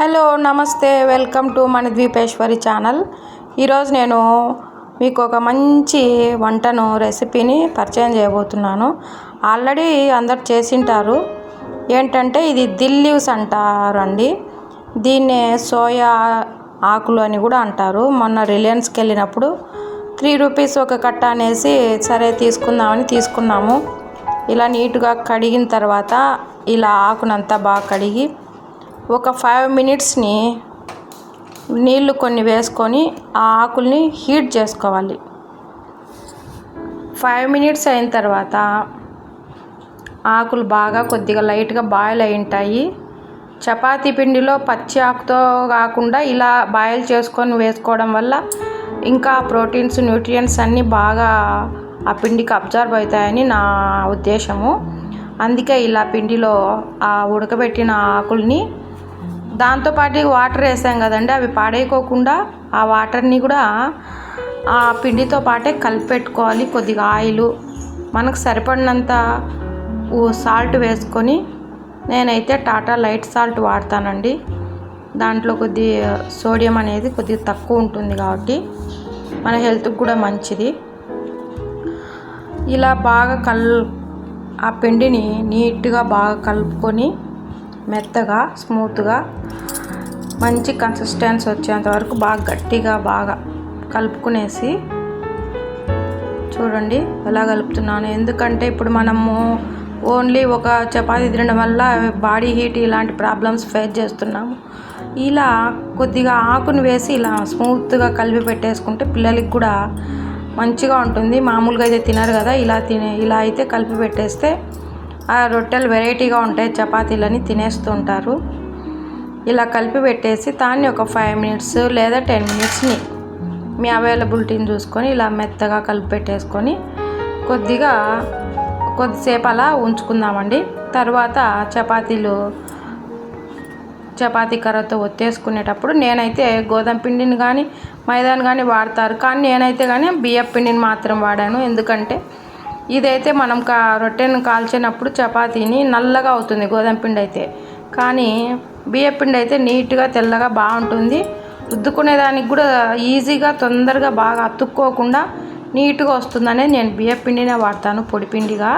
Hello నమస్తే. Welcome to మన Dwipeshwari channel. ఈరోజు నేను మీకు ఒక మంచి వంటను రెసిపీని పరిచయం చేయబోతున్నాను. ఆల్రెడీ అందరు చేసింటారు. ఏంటంటే ఇది దిల్లీవ్స్ అంటారండి. దీన్నే సోయా ఆకులు అని కూడా అంటారు. మొన్న రిలయన్స్కి వెళ్ళినప్పుడు త్రీ రూపీస్ ఒక కట్ట అనేసి సరే తీసుకుందామని తీసుకున్నాము. ఇలా నీట్గా కడిగిన తర్వాత ఇలా ఆకునంతా బాగా కడిగి ఒక ఫైవ్ మినిట్స్ని నీళ్ళు కొన్ని వేసుకొని ఆ ఆకుల్ని హీట్ చేసుకోవాలి. ఫైవ్ మినిట్స్ అయిన తర్వాత ఆకులు బాగా కొద్దిగా లైట్గా బాయిల్ అయి ఉంటాయి చపాతీ పిండిలో పచ్చి ఆకుతో కాకుండా ఇలా బాయిల్ చేసుకొని వేసుకోవడం వల్ల ఇంకా ప్రోటీన్స్ న్యూట్రియంట్స్ అన్నీ బాగా ఆ పిండికి అబ్జర్వ్ అవుతాయని నా ఉద్దేశము. అందుకే ఇలా పిండిలో ఆ ఉడకబెట్టిన ఆకుల్ని దాంతోపాటు వాటర్ వేసాం కదండి అవి పాడైపోకుండా ఆ వాటర్ని కూడా ఆ పిండితో పాటే కలిపెట్టుకోవాలి. కొద్దిగా ఆయిల్ మనకు సరిపడినంత సాల్ట్ వేసుకొని నేనైతే టాటా లైట్ సాల్ట్ వాడతానండి. దాంట్లో కొద్ది సోడియం అనేది కొద్దిగా తక్కువ ఉంటుంది కాబట్టి మన హెల్త్కి కూడా మంచిది. ఇలా బాగా కల్ ఆ పిండిని నీట్గా బాగా కలుపుకొని మెత్తగా స్మూత్గా మంచి కన్సిస్టెన్స్ వచ్చేంత వరకు బాగా గట్టిగా బాగా కలుపుకునేసి చూడండి ఎలా కలుపుతున్నాను. ఎందుకంటే ఇప్పుడు మనము ఓన్లీ ఒక చపాతీ తినడం వల్ల బాడీ హీట్ ఇలాంటి ప్రాబ్లమ్స్ ఫేస్ చేస్తున్నాము. ఇలా కొద్దిగా ఆకును వేసి ఇలా స్మూత్గా కలిపి పెట్టేసుకుంటే పిల్లలకి కూడా మంచిగా ఉంటుంది. మామూలుగా అయితే తినరు కదా ఇలా తినే ఇలా అయితే కలిపి పెట్టేస్తే ఆ రొట్టెలు వెరైటీగా ఉంటాయి చపాతీలని తినేస్తుంటారు. ఇలా కలిపి పెట్టేసి దాన్ని ఒక ఫైవ్ మినిట్స్ లేదా టెన్ మినిట్స్ని మీ అవైలబిలిటీని చూసుకొని ఇలా మెత్తగా కలిపి పెట్టేసుకొని కొద్దిగా కొద్దిసేపు అలా ఉంచుకుందామండి. తర్వాత చపాతీలు చపాతీ కర్రతో ఒత్తేసుకునేటప్పుడు నేనైతే గోధుమ పిండిని కానీ మైదాని కానీ వాడతారు. కానీ నేనైతే కానీ బియ్యం పిండిని మాత్రం వాడాను. ఎందుకంటే ఇదైతే మనం కా రొట్టెను కాల్చినప్పుడు చపాతీని నల్లగా అవుతుంది గోధుమ పిండి అయితే. కానీ బియ్య పిండి అయితే నీట్గా తెల్లగా బాగుంటుంది. రుద్దుకునేదానికి కూడా ఈజీగా తొందరగా బాగా అతుక్కోకుండా నీట్గా వస్తుందనే నేను బియ్య పిండినే వాడతాను పొడి పిండిగా.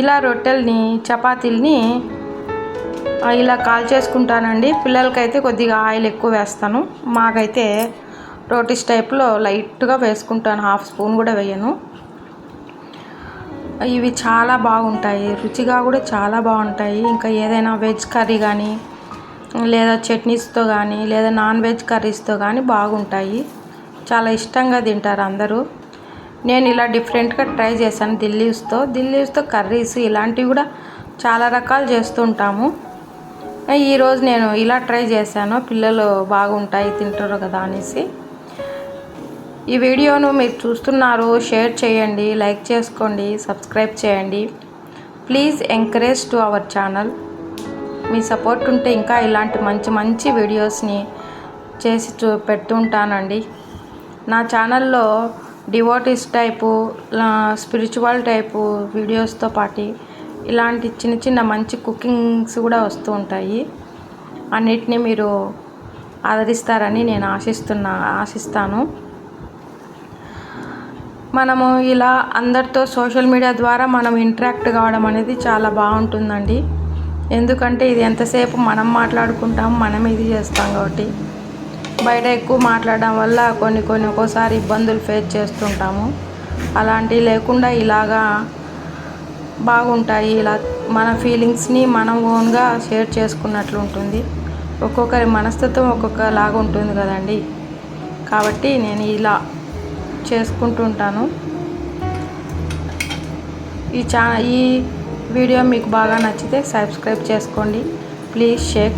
ఇలా రొట్టెల్ని చపాతీల్ని ఇలా కాల్ చేసుకుంటానండి పిల్లలకైతే కొద్దిగా ఆయిల్ ఎక్కువ వేస్తాను. మాకైతే రోటీస్ టైప్లో లైట్గా వేసుకుంటాను. హాఫ్ స్పూన్ కూడా వేయను. ఇవి చాలా బాగుంటాయి. రుచిగా కూడా చాలా బాగుంటాయి. ఇంకా ఏదైనా వెజ్ కర్రీ కానీ లేదా చట్నీస్తో కానీ లేదా నాన్ వెజ్ కర్రీస్తో కానీ బాగుంటాయి. చాలా ఇష్టంగా తింటారు అందరూ. నేను ఇలా డిఫరెంట్గా ట్రై చేశాను దిల్లీస్తో. దిల్లీస్తో కర్రీస్ ఇలాంటివి కూడా చాలా రకాలు చేస్తుంటాము. ఈరోజు నేను ఇలా ట్రై చేశాను. పిల్లలు బాగుంటాయి తింటారు కదా అనేసి. ఈ వీడియోను మీరు చూస్తున్నారు షేర్ చేయండి లైక్ చేసుకోండి సబ్స్క్రైబ్ చేయండి. Please encourage to our channel. Me support ఉంటే ఇంకా ఇలాంటి మంచి మంచి వీడియోస్ని చేసి చూ పెడుతుంటానండి నా ఛానల్లో డివోటీస్ టైపు స్పిరిచువల్ టైపు వీడియోస్తో పాటు ఇలాంటి చిన్న చిన్న మంచి కుకింగ్స్ కూడా వస్తూ ఉంటాయి. అన్నిటినీ మీరు ఆదరిస్తారని నేను ఆశిస్తున్నా ఆశిస్తాను. మనము ఇలా అందరితో సోషల్ మీడియా ద్వారా మనం ఇంటరాక్ట్ కావడం అనేది చాలా బాగుంటుందండి. ఎందుకంటే ఇది ఎంతసేపు మనం మాట్లాడుకుంటాం మనం ఇది చేస్తాం కాబట్టి. బయట ఎక్కువ మాట్లాడడం వల్ల కొన్ని కొన్ని ఒక్కోసారి ఇబ్బందులు ఫేస్ చేస్తుంటాము. అలాంటివి లేకుండా ఇలాగా బాగుంటాయి. ఇలా మన ఫీలింగ్స్ని మనం ఓన్గా షేర్ చేసుకున్నట్లు ఉంటుంది. ఒక్కొక్కరి మనస్తత్వం ఒక్కొక్కలాగా ఉంటుంది కదండి. కాబట్టి నేను ఇలా చేసుకుంటుంటాను. ఈ ఛా ఈ వీడియో మీకు బాగా నచ్చితే సబ్స్క్రైబ్ చేసుకోండి. Please share